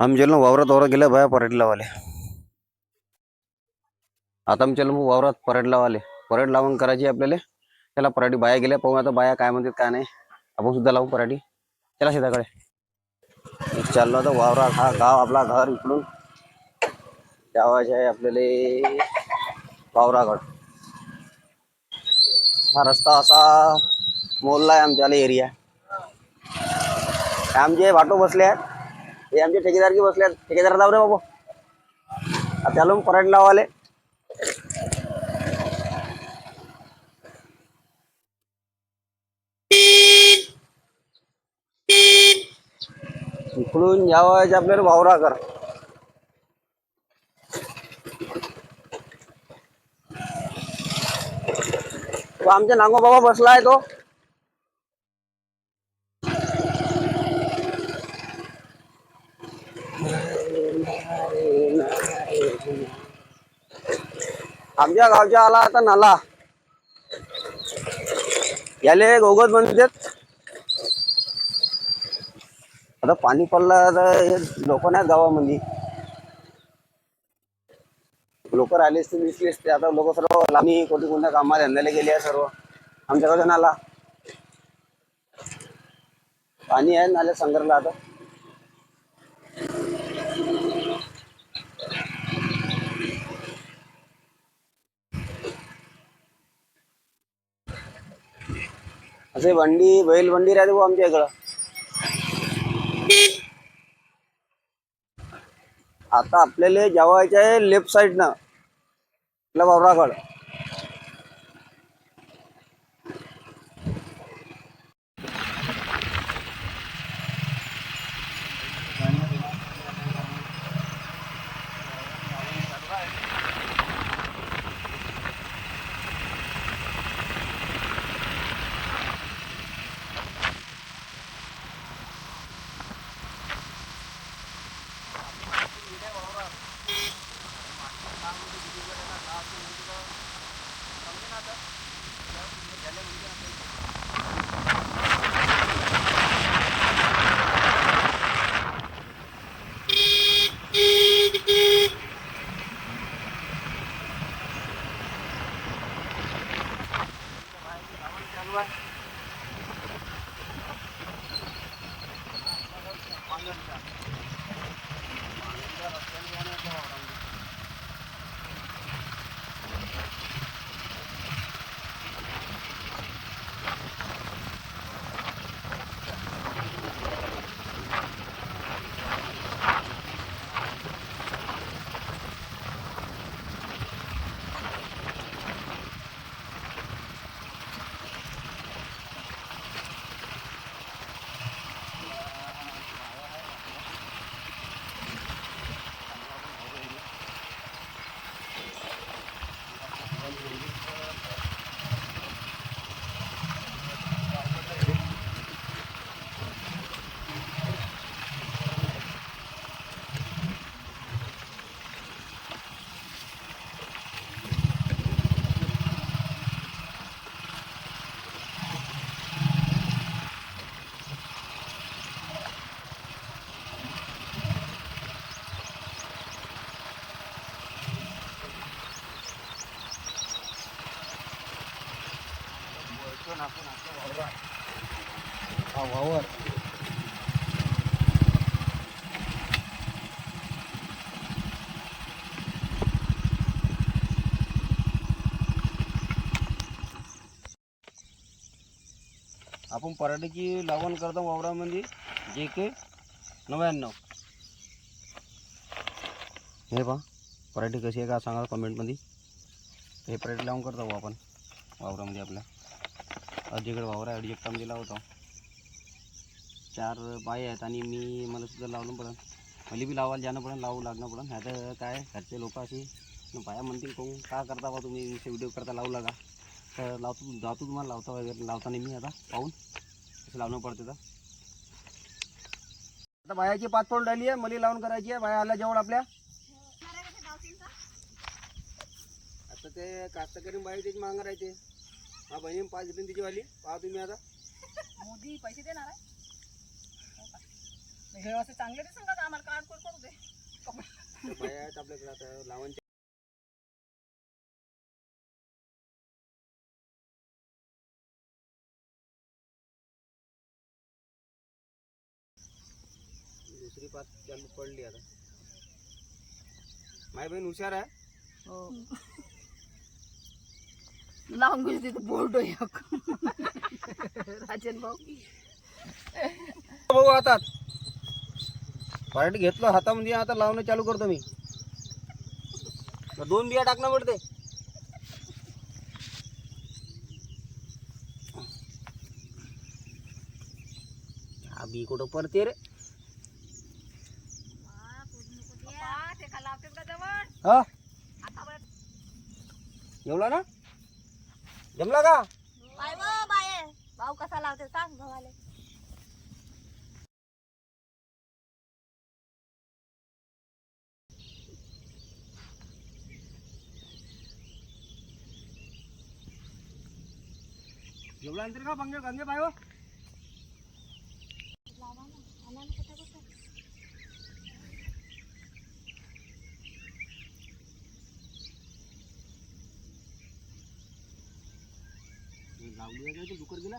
आमच्या वावरात वावरात गेल्या बाया परेड लावाले आता आमच्या मग वावरात परेड लावाले परेड लावून करायची आपल्याला. त्याला पराठी बाया गेल्या पाहू आता बाया काय म्हणतात काय नाही. आपण सुद्धा लावू पराठी. त्याला शेताकडे. चाललो आता वावरात हा गाव आपला घर इकडून. गावाचे आहे आपल्याला वावरागड. हा रस्ता असा मोलला आहे आमच्याला एरिया आमचे वाटो बसले आहेत. हे आमचे ठेकेदार की बसले ठेकेदार जाऊ रे बाबू त्याला पराठी लावाले इकडून यावायचे आपल्याला वावरा कर. तो आमच्या नांगो बाबा बसला आहे तो. आमच्या गावच्या आला आता नाला. याले गोगत म्हणतात. आता पाणी पडलं तर हे लोक नाही गावामध्ये. लोक राहिले असते दिसले असते आता लोक सर्व लांबी कोणत्या कोणत्या कामाला धंद्याला गेले आहे सर्व. आमच्याकडे नाला. पाणी आहे नाल्या संग्रहला आता. असे बंडी बैल बंडी राहते भाऊ आमच्या इकडं. आता आपल्याला जेवायचं आहे लेफ्ट साईडनं आपल्या वावराकड हा वावर आपण पराठीची लागवण करतो वावरामध्ये जे के नव्याण्णव. हे पहा पराठी कशी आहे का सांगा कमेंटमध्ये. हे पराठी लावून करतो आपण वावरामध्ये आपल्या. अडीकडे वावर आहे अडी एकटामध्ये लावतो चार बाय आहेत आणि मी मला सुद्धा लावलं पडन मला बी लावायला जाणं पडन लावू लागणं पडन आता काय घरचे लोक असे बाया म्हणतील कोण का करता बा तुम्ही व्हिडिओ करता लावू लागा. तर लावतो जातो तुम्हाला लावता वगैरे लावताना मी आता पाहून कसं लावणं पडते तर. आता बायाची पाच पडून राहिली आहे मला लावून करायची आहे बाया आल्या जवळ आपल्या. आता ते कास्तकरी बाई त्याची मागं राहते. हा बहीण पाच देते तिची वाली. पहा तुम्ही आता. मोदी पैसे देणार आहे? हे असे चांगले दिसून का? आम्हाला काढ करू दे? कपडे बाया आहेत आपल्याकडे आता लावणच्या दुसरी पाच चालू पडली आता. माय बहीण हुशार आहे. हो. लावून घेऊ तिथे बोर्ड राजन भाऊ. भाऊ हातात पराठी घेतलं हातामध्ये आता लावणं चालू करतो मी. दोन बिया टाकणं पडते हा बी कुठं पडते रे? ते का लावते का जवळ. हा? आता. जेवला ना? जमला का? बाय व बाय. भाऊ कसा लावते सांग भावाले. जेवला नंतर का पंगे गंगे बायो लावली आहे का डुकर गेला?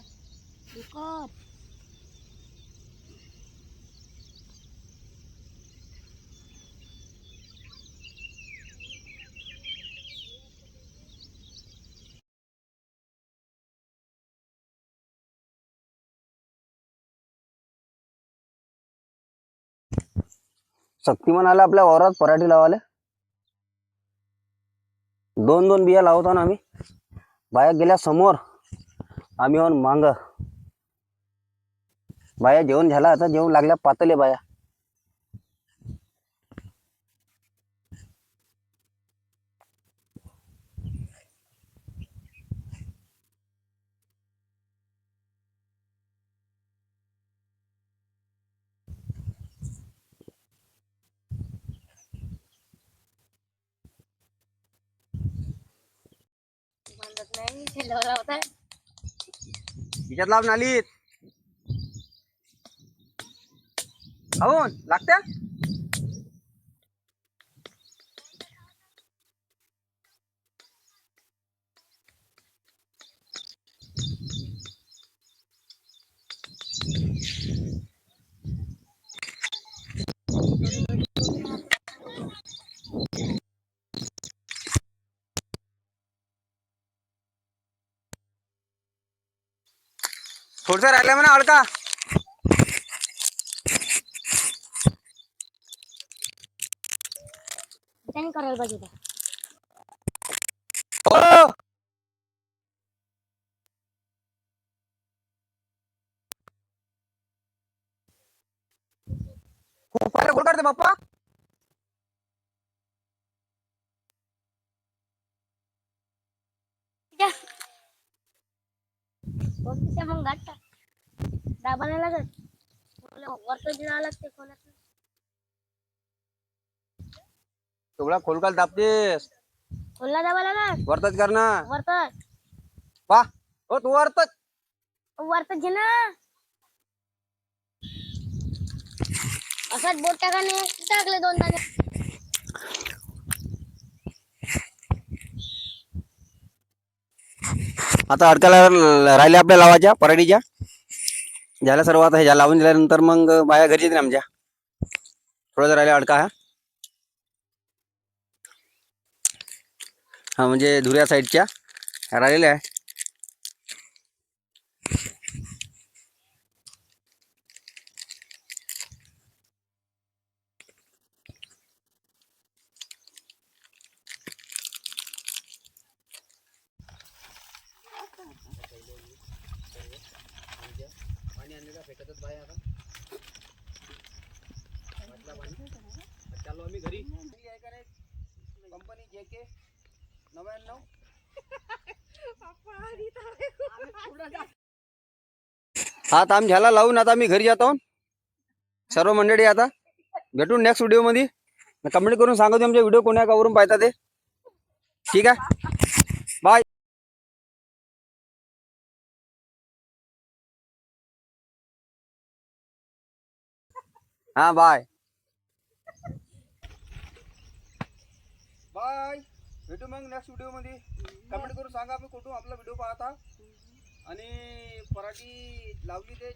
शक्तिमान आला आपल्या वावरात पराठी लावाले दोन दोन बिया लावतो ना आम्ही. बाया गेल्या समोर. आम्ही होऊन मांग. बाया जेवण झाला आता जेवण लागल्या पातले बाया. तिच्यात लाव नालीत हो लागत्या? थोडस राहिलं म्हणा अडका त्यांनी करायला पाहिजे होतं. हो खूप गोल करते बाप्पा कोणत्या मग गाठ दाबा नाही लागत वरतं जावं लागते तेवढा खोलकाल दाबतेस? खोलला दाबा लागत वरतच कर ना. वरतं पा. हो तू वरतच. वरतं घे ना. असाच बोट टाकाने टाकले दोन दाणे आता अडकाला राहिल्या आपल्या लावाच्या पराडीच्या झाल्या सर्व आता ह्या लावून दिल्यानंतर मग बाया घरी येते आमच्या. थोडं जर राहिल्या अडका हा. हा म्हणजे धुऱ्या साईडच्या. राहिलेल्या आहे. भेटतच बाया आता. चाललो आम्ही घरी. कंपनी जे के नव्याण्णव. हा आता आम्ही झाला लावून आता आम्ही घरी जातो. सर्व मंडळी आता भेटू नेक्स्ट व्हिडिओमध्ये. कमेंट करून सांगा तुमचे व्हिडिओ कोण्या गावरून पाहता ते. ठीक आहे? हा बाय. बाय. भेटू मग नेक्स्ट व्हिडिओमध्ये. कमेंट करून सांगा मी कुठून आपला व्हिडिओ पाहता. आणि पराठी लावली ते